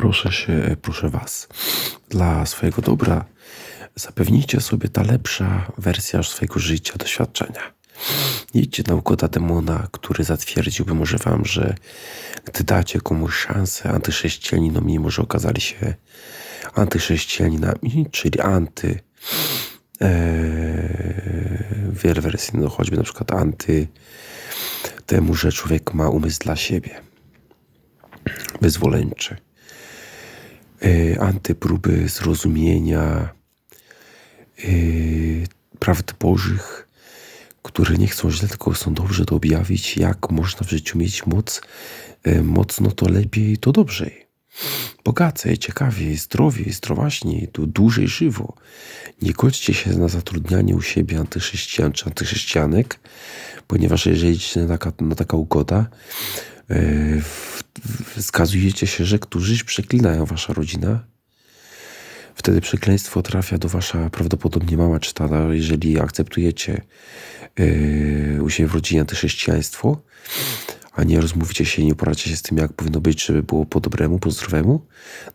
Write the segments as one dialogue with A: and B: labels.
A: proszę się, proszę Was, dla swojego dobra zapewnijcie sobie ta lepsza wersja swojego życia, doświadczenia. Idźcie na ugoda demona, który zatwierdziłby może Wam, że gdy dacie komuś szansę antychrześcijaninom, mimo że okazali się antychrześcijaninami, czyli anty Eee, wiele wersji, no choćby na przykład anty temu, że człowiek ma umysł dla siebie, wyzwoleńczy, antypróby zrozumienia eee, prawd Bożych, które nie chcą źle, tylko chcą dobrze to objawić, jak można w życiu mieć moc, e, mocno to lepiej, to dobrze bogacej, ciekawiej, zdrowiej, zdrowaśniej, dłużej żywo. Nie godźcie się na zatrudnianie u siebie antychrześcijan czy antychrześcijanek, ponieważ jeżeli idziecie na taka, na taka ugoda, yy, wskazujecie się, że którzyś przeklinają wasza rodzina. Wtedy przekleństwo trafia do wasza prawdopodobnie mama czy jeżeli akceptujecie yy, u siebie w rodzinie antychrześcijaństwo a nie rozmówicie się i nie poradzicie się z tym, jak powinno być, żeby było po dobremu, po zdrowemu.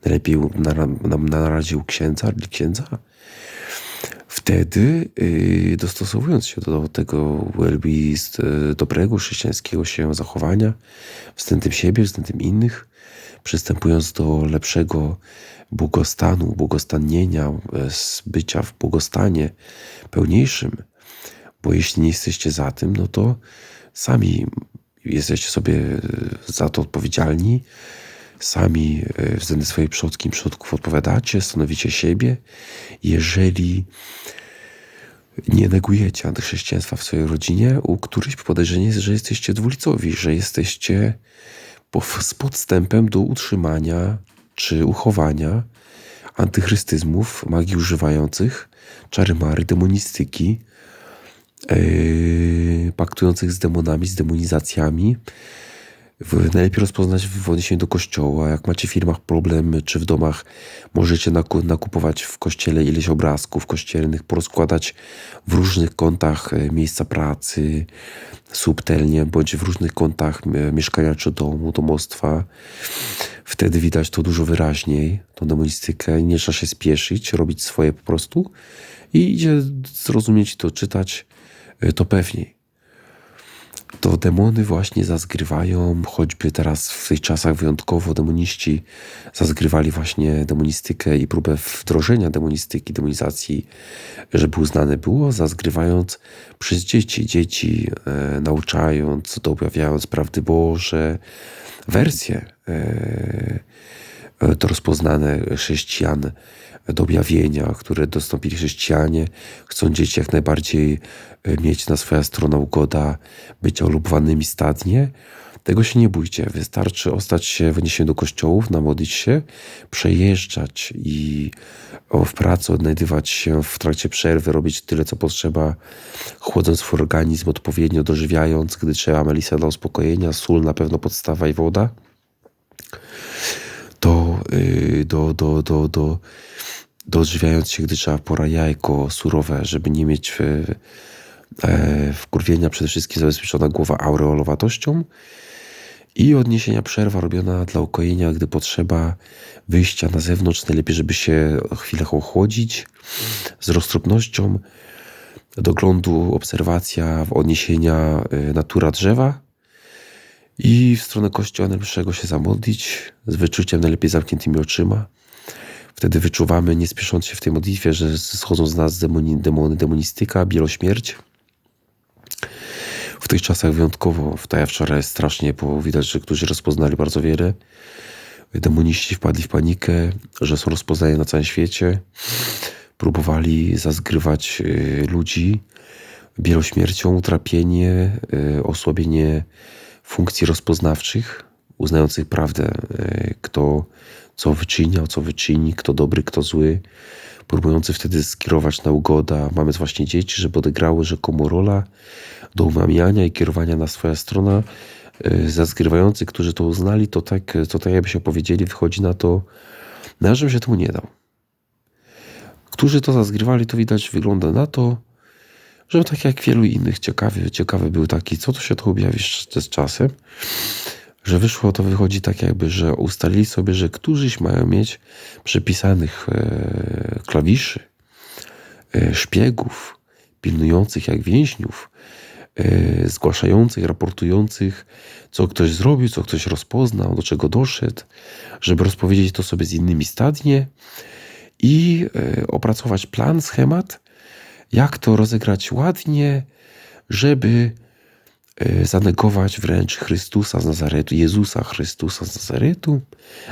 A: Najlepiej na, na, na razie u księdza, księdza. Wtedy, yy, dostosowując się do tego welby yy, dobrego, chrześcijańskiego się zachowania względem siebie, względem innych, przystępując do lepszego błogostanu, błogostannienia, yy, bycia w błogostanie pełniejszym, bo jeśli nie jesteście za tym, no to sami jesteście sobie e, za to odpowiedzialni, sami e, względem swojej przodki przodków odpowiadacie, stanowicie siebie. Jeżeli nie negujecie antychrześcijaństwa w swojej rodzinie, u którychś podejrzenie jest, że jesteście dwulicowi, że jesteście z podstępem do utrzymania czy uchowania antychrystyzmów, magii używających, czary mary, demonistyki, yy, paktujących z demonami, z demonizacjami. Najlepiej rozpoznać w odniesieniu do kościoła. Jak macie w firmach problemy, czy w domach możecie nakupować w kościele ileś obrazków kościelnych, porozkładać w różnych kątach e, miejsca pracy, subtelnie, bądź w różnych kątach mieszkania czy domu, domostwa. Wtedy widać to dużo wyraźniej, tą demonistykę. Nie trzeba się spieszyć, robić swoje po prostu i idzie zrozumieć to, czytać to pewniej. To demony właśnie zazgrywają, choćby teraz w tych czasach wyjątkowo demoniści zazgrywali właśnie demonistykę i próbę wdrożenia demonistyki, demonizacji, żeby uznane było, zazgrywając przez dzieci. Dzieci e, nauczając, doobjawiając prawdy Boże, wersje e to rozpoznane chrześcijan do objawienia, które dostąpili chrześcijanie. Chcą dzieci jak najbardziej e, mieć na swoja strona ugoda, być olubowanymi stadnie. Tego się nie bójcie. Wystarczy ostać się w do kościołów, namodlić się, przejeżdżać i w pracy odnajdywać się w trakcie przerwy, robić tyle, co potrzeba, chłodząc swój organizm odpowiednio, dożywiając, gdy trzeba melisa dla uspokojenia, sól na pewno podstawa i woda. To yy, do, do, do, do, doodżywiając się, gdy trzeba pora jajko surowe, żeby nie mieć e, e, wkurwienia, przede wszystkim zabezpieczona głowa aureolowatością i odniesienia przerwa robiona dla ukojenia, gdy potrzeba wyjścia na zewnątrz, najlepiej, żeby się chwilę ochłodzić z roztropnością, doglądu, obserwacja, odniesienia e, natura drzewa i w stronę kościoła najbliższego się zamodlić z wyczuciem najlepiej zamkniętymi oczyma Wtedy wyczuwamy, nie spiesząc się w tej modlitwie, że schodzą z nas demoni, demony, demonistyka, bielośmierć. W tych czasach wyjątkowo, w ja wczoraj strasznie, bo widać, że którzy rozpoznali bardzo wiele. Demoniści wpadli w panikę, że są rozpoznani na całym świecie. Próbowali zazgrywać y, ludzi bielośmiercią, utrapienie, y, osłabienie funkcji rozpoznawczych, uznających prawdę, y, kto co wyczyniał, co wyczyni, kto dobry, kto zły, próbujący wtedy skierować na ugoda. Mamy właśnie dzieci, żeby odegrały rzekomo rola do umamiania i kierowania na swoja strona. E, Zazgrywający, którzy to uznali, to tak, to tak jakby się opowiedzieli, wychodzi na to, na żebym się temu nie dał. Którzy to zazgrywali, to widać, wygląda na to, że tak jak wielu innych, ciekawy, ciekawy był taki, co to się to objawi z czasem. że wyszło to wychodzi tak jakby, że ustalili sobie, że którzyś mają mieć przypisanych e, klawiszy, e, szpiegów, pilnujących jak więźniów, e, zgłaszających, raportujących, co ktoś zrobił, co ktoś rozpoznał, do czego doszedł, żeby rozpowiedzieć to sobie z innymi stadnie i e, opracować plan, schemat, jak to rozegrać ładnie, żeby e, zanegować wręcz Chrystusa z Nazaretu, Jezusa Chrystusa z Nazaretu,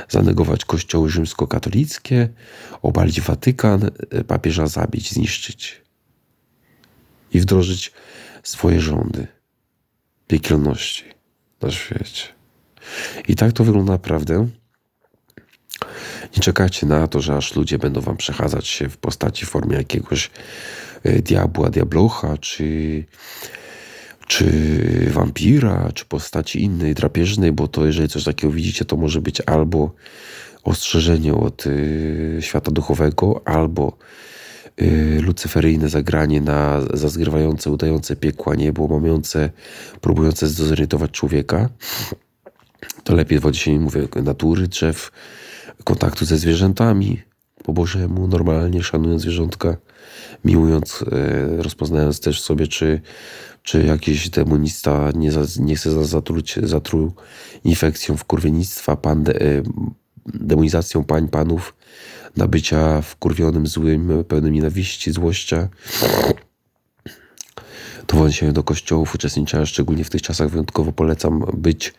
A: zanegować kościoły rzymskokatolickie, obalić Watykan, e, papieża zabić, zniszczyć i wdrożyć swoje rządy piekielności na świecie. I tak to wygląda naprawdę. Nie czekajcie na to, że aż ludzie będą wam przechadzać się w postaci, w formie jakiegoś diabła, diablocha, czy, czy wampira, czy postaci innej, drapieżnej, bo to jeżeli coś takiego widzicie, to może być albo ostrzeżenie od y, świata duchowego, albo y, lucyferyjne zagranie na zazgrywające, udające piekła niebo, mamiące, próbujące zdezorientować człowieka. To lepiej w odniesieniu, mówię, natury, drzew, kontaktu ze zwierzętami po Bożemu, normalnie szanując zwierzątka, miłując, e, rozpoznając też sobie, czy, czy jakiś demonista nie, nie chce zatruć, zatruł infekcją wkurwiennictwa, pan de, e, demonizacją pań, panów, nabycia wkurwionym, złym, pełnym nienawiści, złościa. To się do kościołów uczestniczenia, szczególnie w tych czasach wyjątkowo polecam być,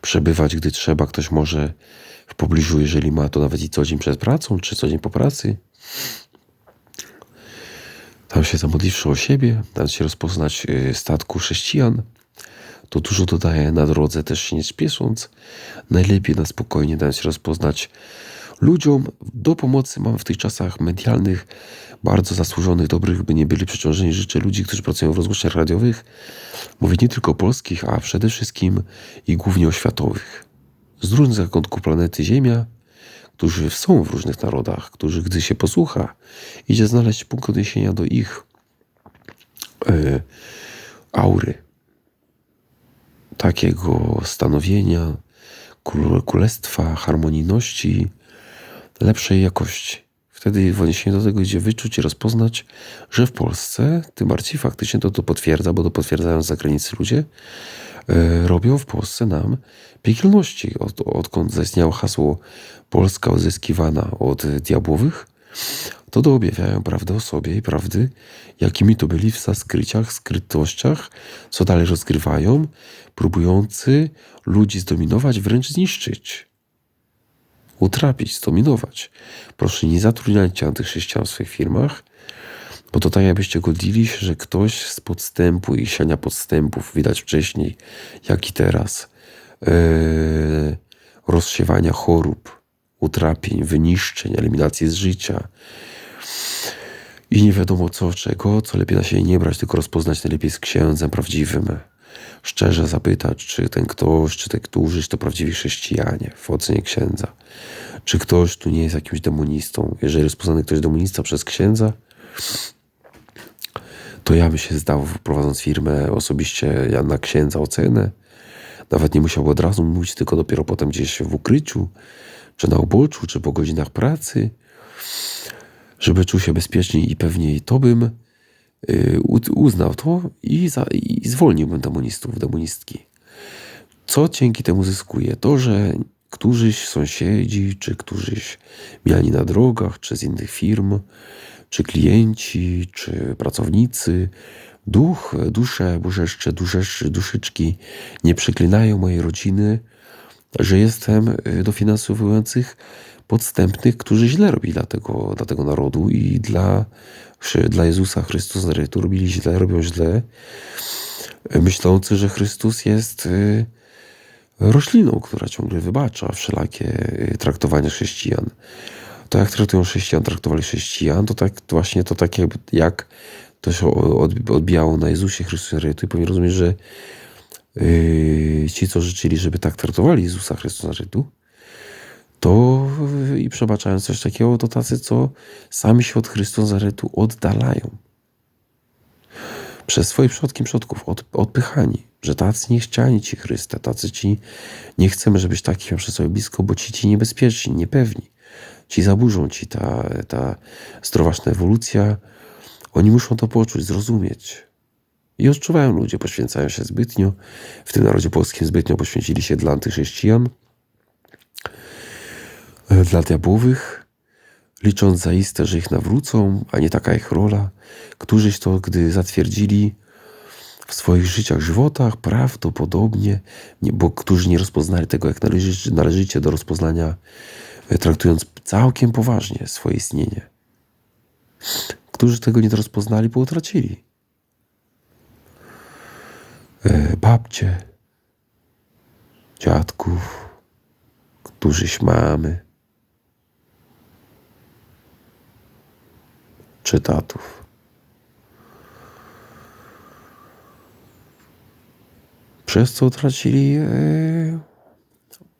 A: przebywać, gdy trzeba. Ktoś może w pobliżu, jeżeli ma to nawet i co dzień przed pracą, czy co dzień po pracy. Tam się zamodliwszy o siebie, tam się rozpoznać y, statku chrześcijan. To dużo dodaje na drodze, też się nie spiesząc. Najlepiej na spokojnie dać się rozpoznać ludziom. Do pomocy mam w tych czasach medialnych, bardzo zasłużonych, dobrych, by nie byli przeciążeni. Życzę ludzi, którzy pracują w rozgłośniach radiowych. Mówię nie tylko polskich, a przede wszystkim i głównie oświatowych z różnych zakątków planety Ziemia, którzy są w różnych narodach, którzy, gdy się posłucha, idzie znaleźć punkt odniesienia do ich e, aury, takiego stanowienia, królestwa, harmonijności, lepszej jakości. Wtedy w odniesieniu do tego idzie wyczuć i rozpoznać, że w Polsce, tym bardziej faktycznie to to potwierdza, bo to potwierdzają z zagranicy ludzie, E, robią w Polsce nam piekielności. Od, odkąd zaistniało hasło Polska uzyskiwana od diabłowych, to doobjawiają prawdę o sobie i prawdy, jakimi to byli w zaskryciach, skrytościach, co dalej rozgrywają, próbujący ludzi zdominować, wręcz zniszczyć, utrapić, zdominować. Proszę, nie zatrudniajcie antychrześcijan w swoich firmach, bo to tak jakbyście godzili się, że ktoś z podstępu i siania podstępów, widać wcześniej, jak i teraz, yy, rozsiewania chorób, utrapień, wyniszczeń, eliminacji z życia i nie wiadomo co, czego, co lepiej na siebie nie brać, tylko rozpoznać najlepiej z księdzem prawdziwym. Szczerze zapytać, czy ten ktoś, czy ten któryś to prawdziwi chrześcijanie w ocenie księdza. Czy ktoś tu nie jest jakimś demonistą. Jeżeli rozpoznany ktoś demonista przez księdza, to ja bym się zdał, prowadząc firmę osobiście ja na księdza ocenę. Nawet nie musiał od razu mówić, tylko dopiero potem gdzieś w ukryciu, czy na uboczu, czy po godzinach pracy, żeby czuł się bezpieczniej i pewniej, to bym uznał to i, za, i zwolniłbym demonistów, demonistki. Co dzięki temu zyskuje? To, że którzyś sąsiedzi, czy którzyś miani na drogach, czy z innych firm, czy klienci, czy pracownicy, duch, dusze, bożeszcze, duszeszczy, duszyczki nie przeklinają mojej rodziny, że jestem y, dofinansowujących podstępnych, którzy źle robili dla tego, dla tego narodu i dla, dla Jezusa Nazaretu robili źle, robią źle, myślący, że Chrystus jest y, rośliną, która ciągle wybacza wszelakie y, traktowania chrześcijan. To jak traktują chrześcijan, traktowali chrześcijan, to tak właśnie to takie jak to się odbijało na Jezusie Chrystusie i powinien rozumieć, że yy, ci, co życzyli, żeby tak traktowali Jezusa Chrystusa Nazaretu, to i przebaczając coś takiego, to tacy, co sami się od Chrystusa Nazaretu oddalają. przez swoich przodkiem przodków od, odpychani, że tacy nie chciani ci Chryste, tacy ci nie chcemy, żebyś takich miał przy sobie blisko, bo ci ci niebezpieczni, niepewni. Ci zaburzą ci ta, ta zdrowaczna ewolucja. Oni muszą to poczuć, zrozumieć. I odczuwają ludzie, poświęcają się zbytnio. W tym narodzie polskim zbytnio poświęcili się dla antychrześcijan, dla diabłowych, licząc zaiste, że ich nawrócą, a nie taka ich rola. Którzyś to, gdy zatwierdzili w swoich życiach, żywotach, prawdopodobnie, bo którzy nie rozpoznali tego, jak należy, należycie do rozpoznania, e, traktując całkiem poważnie swoje istnienie. Którzy tego nie rozpoznali, bo utracili. E, babcie, dziadków, którzyś mamy, czy tatów. Przez co utracili e,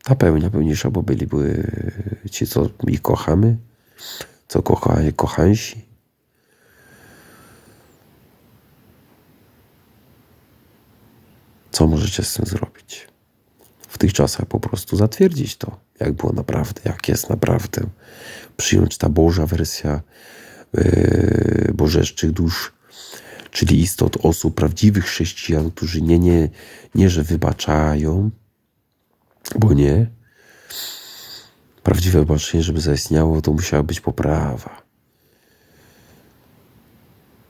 A: ta pełnia pełniejsza, bo byli były ci, co ich kochamy, co kochani, kochansi. Co możecie z tym zrobić? W tych czasach po prostu zatwierdzić to, jak było naprawdę, jak jest naprawdę. Przyjąć ta Boża wersja bożeszczych dusz, czyli istot osób, prawdziwych chrześcijan, którzy nie, nie, nie, że wybaczają, bo nie. Prawdziwe wybaczenie, żeby zaistniało, to musiała być poprawa.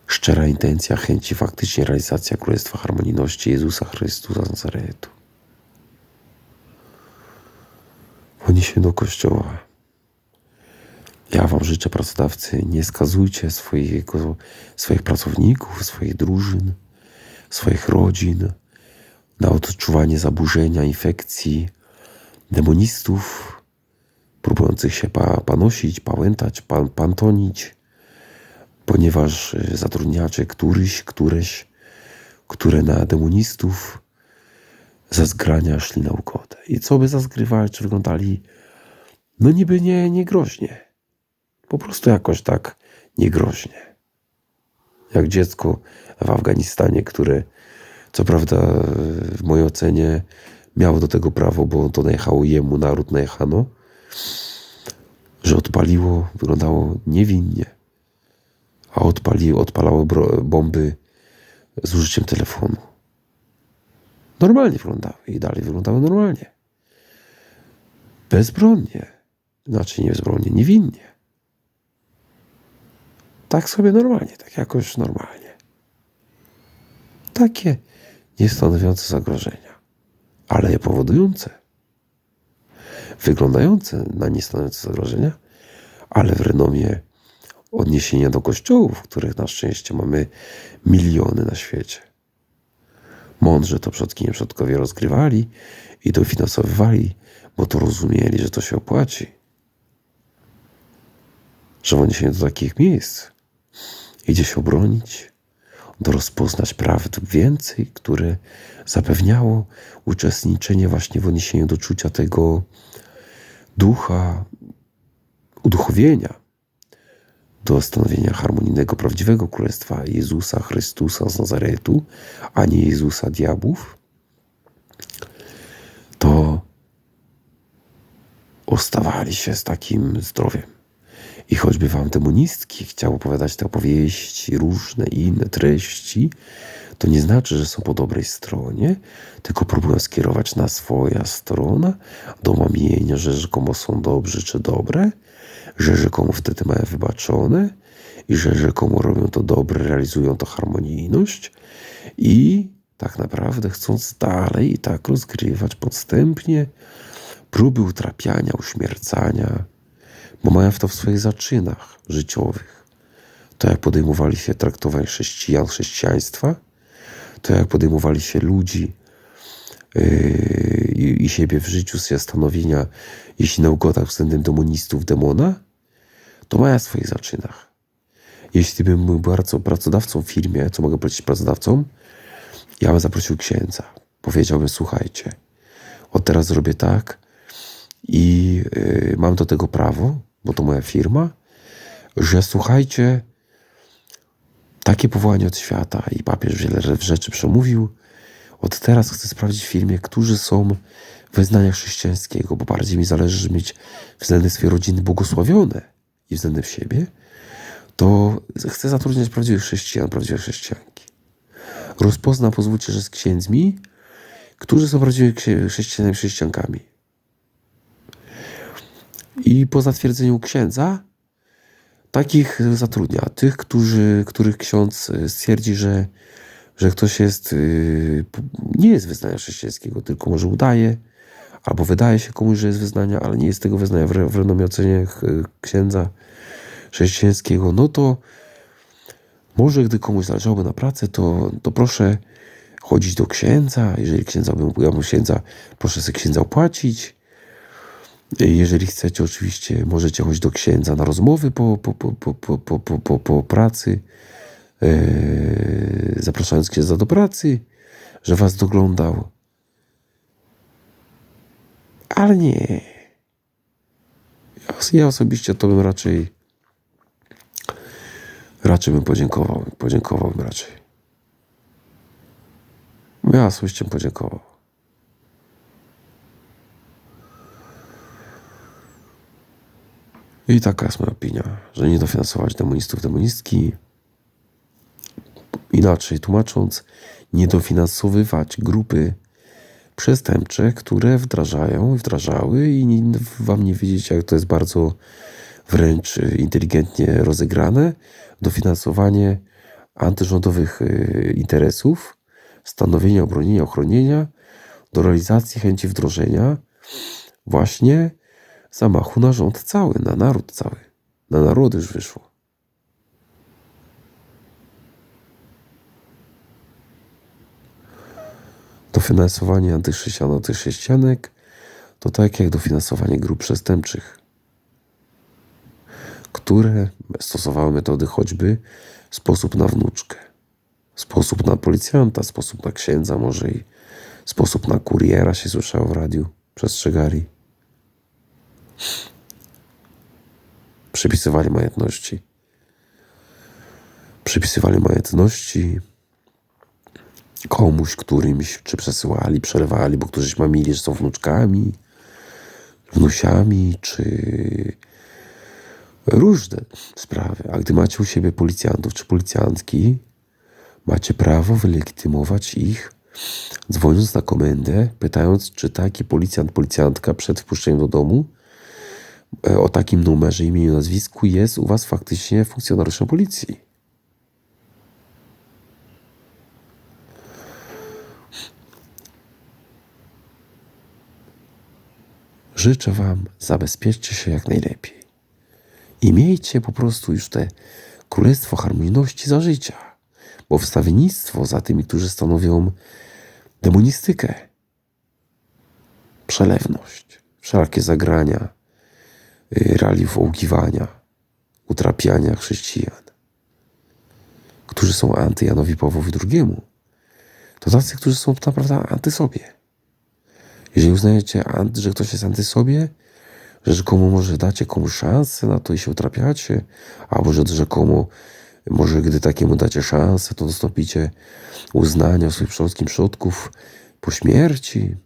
A: Szczera intencja, chęci, faktycznie realizacja Królestwa Harmonijności Jezusa Chrystusa z Nazaretu. Oni się do Kościoła. Ja Wam życzę, pracodawcy, nie skazujcie swojego, swoich pracowników, swoich drużyn, swoich rodzin na odczuwanie zaburzenia, infekcji, demonistów próbujących się pa, panosić, pałętać, pan, pantonić, ponieważ y, zatrudniacze któryś, któreś, które na demonistów za zgrania szli na ugodę. I co by zazgrywali, czy wyglądali, no niby nie, nie groźnie. Po prostu jakoś tak niegroźnie. Jak dziecko w Afganistanie, które co prawda w mojej ocenie miało do tego prawo, bo to najechało jemu, naród najechano, że odpaliło, wyglądało niewinnie, a odpaliło, odpalało bomby z użyciem telefonu. Normalnie wyglądały i dalej wyglądały normalnie. Bezbronnie, znaczy nie bezbronnie, niewinnie. Tak sobie normalnie, tak jakoś normalnie. Takie niestanowiące zagrożenia, ale je powodujące, wyglądające na niestanowiące zagrożenia, ale w renomie odniesienia do kościołów, których na szczęście mamy miliony na świecie. Mądrze to przodki przodkowie rozgrywali i dofinansowywali, bo to rozumieli, że to się opłaci. Że w odniesieniu do takich miejsc idzie się obronić, do rozpoznać prawd więcej, które zapewniało uczestniczenie właśnie w odniesieniu do czucia tego ducha uduchowienia, do stanowienia harmonijnego, prawdziwego królestwa Jezusa Chrystusa z Nazaretu, a nie Jezusa diabłów, to ostawali się z takim zdrowiem. I choćby wam demonistki chciało opowiadać te opowieści, różne inne treści, to nie znaczy, że są po dobrej stronie, tylko próbują skierować na swoja strona do mamienia, że rzekomo są dobrzy czy dobre, że rzekomo wtedy mają wybaczone i że rzekomo robią to dobre, realizują to harmonijność i tak naprawdę chcąc dalej i tak rozgrywać podstępnie próby utrapiania, uśmiercania, bo mają to w swoich zaczynach życiowych. To jak podejmowali się traktowań chrześcijan, chrześcijaństwa, to jak podejmowali się ludzi yy, i siebie w życiu stanowienia, jeśli na ugodach względem demonistów demona, to mają w swoich zaczynach. Jeśli bym był bardzo pracodawcą w firmie, co mogę powiedzieć pracodawcom, ja bym zaprosił księdza. Powiedziałbym, słuchajcie, od teraz zrobię tak i yy, mam do tego prawo, bo to moja firma, że słuchajcie, takie powołanie od świata i papież wiele rzeczy przemówił. Od teraz chcę sprawdzić w filmie, którzy są wyznania chrześcijańskiego, bo bardziej mi zależy, żeby mieć względem swojej rodziny błogosławione i względem siebie, to chcę zatrudniać prawdziwych chrześcijan, prawdziwe chrześcijanki. Rozpozna, pozwólcie, że z księdzmi, którzy są prawdziwymi chrześcijanami, chrześcijankami. I po zatwierdzeniu księdza takich zatrudnia. Tych, którzy, których ksiądz stwierdzi, że, że ktoś jest, yy, nie jest wyznania chrześcijańskiego, tylko może udaje, albo wydaje się komuś, że jest wyznania, ale nie jest tego wyznania w, w renomie księdza chrześcijańskiego, no to może gdy komuś zależałoby na pracę, to, to proszę chodzić do księdza. Jeżeli księdza bym ja księdza, proszę sobie księdza opłacić. Jeżeli chcecie, oczywiście możecie chodzić do księdza na rozmowy po, po, po, po, po, po, po, pracy, e, zapraszając księdza do pracy, że was doglądał. Ale nie. Ja osobiście to bym raczej raczej bym podziękował. Podziękowałbym raczej. Ja osobiście bym podziękował. I taka jest moja opinia, że nie dofinansować demonistów, demonistki. Inaczej tłumacząc, nie dofinansowywać grupy przestępcze, które wdrażają wdrażały i wam nie wiedzieć, jak to jest bardzo wręcz inteligentnie rozegrane, dofinansowanie antyrządowych y, interesów, stanowienia, obronienia, ochronienia, do realizacji chęci wdrożenia właśnie zamachu na rząd cały, na naród cały. Na narody już wyszło. Dofinansowanie antychrześcijan, antychrześcijanek to tak jak dofinansowanie grup przestępczych, które stosowały metody choćby sposób na wnuczkę, sposób na policjanta, sposób na księdza, może i sposób na kuriera się słyszało w radiu, przestrzegali. Przypisywali majątności. Przypisywali majątności komuś, którymś, czy przesyłali, przerywali, bo którzyś mamili, że są wnuczkami, wnusiami, czy różne sprawy. A gdy macie u siebie policjantów czy policjantki, macie prawo wylegitymować ich, dzwoniąc na komendę, pytając, czy taki policjant, policjantka przed wpuszczeniem do domu o takim numerze, imieniu, nazwisku jest u Was faktycznie funkcjonariuszem policji. Życzę Wam, zabezpieczcie się jak najlepiej. I miejcie po prostu już te królestwo harmonijności za życia, bo wstawiennictwo za tymi, którzy stanowią demonistykę, przelewność, wszelkie zagrania, realiów ołkiwania, utrapiania chrześcijan, którzy są anty Janowi Pawłowi II, to tacy, którzy są naprawdę anty sobie. Jeżeli uznajecie, że ktoś jest anty sobie, że rzekomo może dacie komuś szansę na to i się utrapiacie, albo że rzekomo może gdy takiemu dacie szansę, to dostąpicie uznania swoich przodków po śmierci.